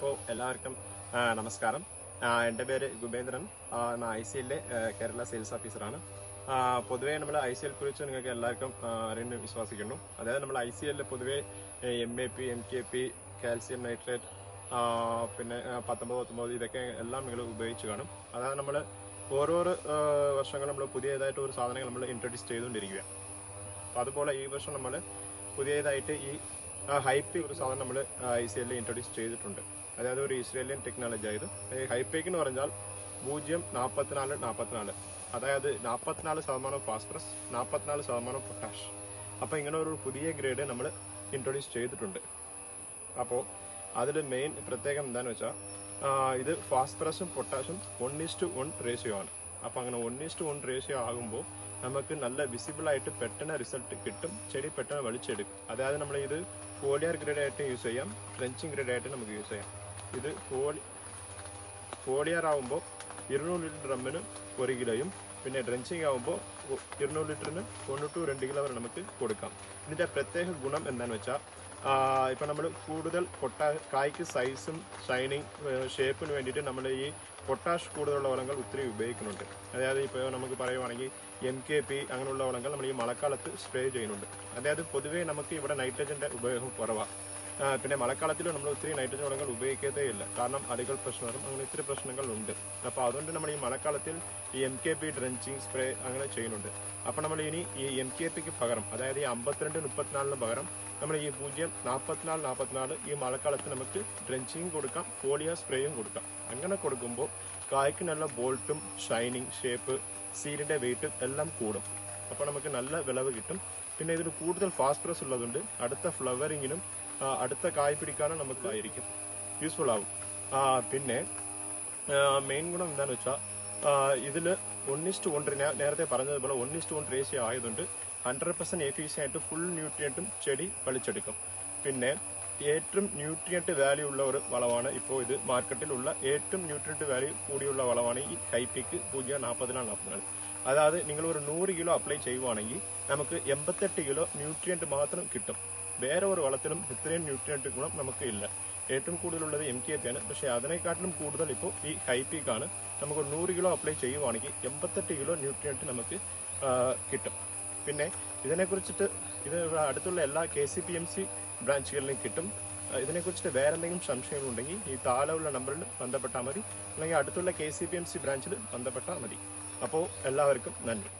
അപ്പോൾ എല്ലാവർക്കും നമസ്കാരം. എന്റെ പേര് ഗുബേന്ദ്രൻ ഐ സി എല്ലിലെ കേരള സെയിൽസ് ഓഫീസറാണ്. പൊതുവേ നമ്മൾ ഐ സി എൽ കുറിച്ച് നിങ്ങൾക്ക് എല്ലാവർക്കും അറിയുന്നു വിശ്വസിക്കുന്നു. അതായത് നമ്മൾ ഐ സി എല്ലിൽ പൊതുവേ M A P M K P calcium nitrate പിന്നെ പത്തൊമ്പത് പത്തൊമ്പത് ഇതൊക്കെ എല്ലാം നിങ്ങൾ ഉപയോഗിച്ച് കാണും. അതായത് നമ്മൾ ഓരോരോ വർഷങ്ങൾ നമ്മൾ പുതിയതായിട്ട് ഒരു സാധനങ്ങൾ നമ്മൾ ഇൻട്രൊഡ്യൂസ് ചെയ്തുകൊണ്ടിരിക്കുകയാണ്. അപ്പോൾ അതുപോലെ ഈ വർഷം നമ്മൾ പുതിയതായിട്ട് ഈ ഹൈപ്പ് ഒരു സാധനം നമ്മൾ ഐ സി എല്ലിൽ ഇൻട്രൊഡ്യൂസ് ചെയ്തിട്ടുണ്ട്. അതായത് ഒരു ഇസ്രേലിയൻ ടെക്നോളജി ആയത്. ഹൈപേക്ക് എന്ന് പറഞ്ഞാൽ പൂജ്യം നാൽപ്പത്തിനാല് നാൽപ്പത്തിനാല് അതായത് നാൽപ്പത്തിനാല് ശതമാനം ഫാസ്ഫറസ് നാൽപ്പത്തിനാല് ശതമാനം പൊട്ടാഷ് അപ്പോൾ ഇങ്ങനെ ഒരു പുതിയ ഗ്രേഡ് നമ്മൾ ഇൻട്രൊഡ്യൂസ് ചെയ്തിട്ടുണ്ട്. അപ്പോൾ അതിൽ മെയിൻ പ്രത്യേകം എന്താണെന്ന് വെച്ചാൽ ഇത് ഫാസ്ഫറസും പൊട്ടാഷും വൺ ടു വൺ റേഷ്യോ ആണ്. അപ്പോൾ അങ്ങനെ one is two one ratio ആകുമ്പോൾ നമുക്ക് നല്ല വിസിബിൾ ആയിട്ട് പെട്ടെന്ന് റിസൾട്ട് കിട്ടും ചെടി പെട്ടെന്ന് വലിച്ചെടുക്കും. അതായത് നമ്മൾ ഇത് ഫോളിയർ ഗ്രേഡ് ആയിട്ട് യൂസ് ചെയ്യാം ട്രെഞ്ചിങ് ഗ്രേഡ് ആയിട്ട് നമുക്ക് യൂസ് ചെയ്യാം. ഇത് കോളി ഫോളിയർ ആവുമ്പോൾ ഇരുന്നൂറ് ലിറ്റർ ഡ്രമ്മിന് ഒരു കിലോയും പിന്നെ ഡ്രഞ്ചിങ് ആവുമ്പോൾ ഇരുന്നൂറ് ലിറ്ററിന് ഒന്ന് ടു രണ്ട് കിലോ വരെ നമുക്ക് കൊടുക്കാം. ഇതിന്റെ പ്രത്യേക ഗുണം എന്താണെന്ന് വെച്ചാൽ ഇപ്പം നമ്മൾ കൂടുതൽ പൊട്ടാ കായ്ക്ക് സൈസും ഷൈനിങ് ഷേപ്പിന് വേണ്ടിയിട്ട് നമ്മൾ ഈ പൊട്ടാഷ് കൂടുതലുള്ള വളങ്ങൾ ഒത്തിരി ഉപയോഗിക്കുന്നുണ്ട്. അതായത് ഇപ്പോൾ നമുക്ക് പറയുവാണെങ്കിൽ എം കെ പി അങ്ങനെയുള്ള വളങ്ങൾ നമ്മൾ ഈ മഴക്കാലത്ത് സ്പ്രേ ചെയ്യുന്നുണ്ട്. അതായത് പൊതുവേ നമുക്ക് ഇവിടെ നൈട്രജന്റെ ഉപയോഗം കുറവാണ് പിന്നെ മഴക്കാലത്തിൽ നമ്മൾ ഒത്തിരി നൈട്രജൻ വളങ്ങൾ ഉപയോഗിക്കത്തേ ഇല്ല. കാരണം അടികൾ പ്രശ്നങ്ങളും അങ്ങനെ ഒത്തിരി പ്രശ്നങ്ങളുണ്ട്. അപ്പോൾ അതുകൊണ്ട് നമ്മൾ ഈ മഴക്കാലത്തിൽ ഈ M K P drenching spray അങ്ങനെ ചെയ്യുന്നുണ്ട്. അപ്പോൾ നമ്മൾ ഇനി ഈ എം കെ പിക്ക് പകരം അതായത് ഈ അമ്പത്തിരണ്ട് മുപ്പത്തിനാലിന് പകരം നമ്മൾ ഈ പൂജ്യം നാൽപ്പത്തിനാല് നാൽപ്പത്തിനാല് ഈ മഴക്കാലത്ത് നമുക്ക് ഡ്രഞ്ചിങ് കൊടുക്കാം പോളിയ സ്പ്രേയും കൊടുക്കാം. അങ്ങനെ കൊടുക്കുമ്പോൾ കായ്ക്ക് നല്ല ബോൾട്ടും ഷൈനിങ് ഷേപ്പ് സീലിന്റെ വെയിറ്റും എല്ലാം കൂടും. അപ്പോൾ നമുക്ക് നല്ല വിളവ് കിട്ടും. പിന്നെ ഇതിന് കൂടുതൽ ഫാസ്ഫറസ് ഉള്ളതുകൊണ്ട് അടുത്ത ഫ്ലവറിങ്ങിനും അടുത്ത കായ് പിടിക്കാനും നമുക്ക് ആയിരിക്കും. യൂസ്ഫുൾ ആവും. പിന്നെ മെയിൻ ഗുണം എന്താണെന്ന് വെച്ചാൽ ഇതിൽ ഒന്നിസ്റ്റ് ഞാൻ നേരത്തെ പറഞ്ഞതുപോലെ ഒന്നിസ്റ്റ് കൊണ്ട് റേഷ്യോ ആയതുകൊണ്ട് ഹൺഡ്രഡ് പെർസെന്റ് എഫീസി ആയിട്ട് ഫുൾ ന്യൂട്രിയന്റും ചെടി വലിച്ചെടുക്കും. പിന്നെ ഏറ്റവും ന്യൂട്രിയന്റ് വാല്യൂ ഉള്ള ഒരു വളമാണ് ഇപ്പോൾ ഇത്. മാർക്കറ്റിലുള്ള ഏറ്റവും ന്യൂട്രിയന്റ് വാല്യൂ കൂടിയുള്ള വളമാണ് ഈ ഹൈപ്പിക്ക് പൂജ്യം നാൽപ്പതിനാല് നാൽപ്പത്തിനാല് അതായത് നിങ്ങൾ ഒരു നൂറ് കിലോ അപ്ലൈ ചെയ്യുവാണെങ്കിൽ നമുക്ക് എൺപത്തെട്ട് കിലോ ന്യൂട്രിയന്റ് മാത്രം കിട്ടും. വേറെ ഒരു വളത്തിലും ഇത്രയും ന്യൂട്രിയന്റ് ഗുണം നമുക്ക് ഇല്ല ഏറ്റവും കൂടുതലുള്ളത് എം കെ പി ആണ്. പക്ഷേ അതിനെക്കാട്ടിലും കൂടുതൽ ഇപ്പോൾ ഈ ഹൈപ്പിക്കാണ് നമുക്ക് നൂറ് കിലോ അപ്ലൈ ചെയ്യുവാണെങ്കിൽ എൺപത്തെട്ട് കിലോ ന്യൂട്രിയന്റ് നമുക്ക് കിട്ടും. പിന്നെ ഇതിനെക്കുറിച്ചിട്ട് ഇത് അടുത്തുള്ള എല്ലാ K C P M C ബ്രാഞ്ചുകളിലും കിട്ടും. ഇതിനെക്കുറിച്ചിട്ട് വേറെ എന്തെങ്കിലും സംശയങ്ങളുണ്ടെങ്കിൽ ഈ താഴെയുള്ള നമ്പറിൽ ബന്ധപ്പെട്ടാൽ മതി. അല്ലെങ്കിൽ അടുത്തുള്ള K C P M C ബ്രാഞ്ചിൽ ബന്ധപ്പെട്ടാൽ മതി. അപ്പോൾ എല്ലാവർക്കും നന്ദി.